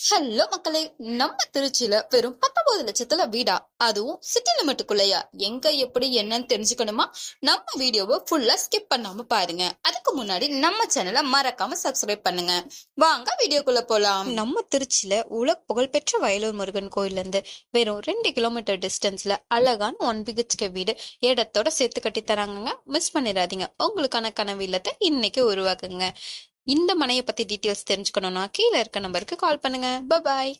Hello மக்களே. நம்ம திருச்சியில வெறும் பத்தொன்பது லட்சத்துல வீடா? அதுவும் சிட்டி லிமிட்டுக்குள்ளயா எங்க எப்படி என்னன்னு தெரிஞ்சுக்கணுமா? நம்ம வீடியோவை ஃபுல்லா ஸ்கிப் பண்ணாம பாருங்க. அதுக்கு முன்னாடி நம்ம சேனலை மறக்காம சப்ஸ்கிரைப் பண்ணுங்க. வாங்க வீடியோக்குள்ள போலாம். நம்ம திருச்சியில உலக புகழ்பெற்ற வயலூர் முருகன் கோயில்ல இருந்து வெறும் ரெண்டு கிலோமீட்டர் டிஸ்டன்ஸ்ல அழகான ஒன் பிஹெச்கே வீடு இடத்தோட சேர்த்து கட்டி தராங்கங்க. மிஸ் பண்ணிடாதீங்க. உங்களுக்கான கனவு இல்லத்தை இன்னைக்கு உருவாக்குங்க. இந்த மனையை பத்தி டீட்டெயில்ஸ் தெரிஞ்சுக்கணும்னா கீழே இருக்க நம்பருக்கு கால் பண்ணுங்க. பாய்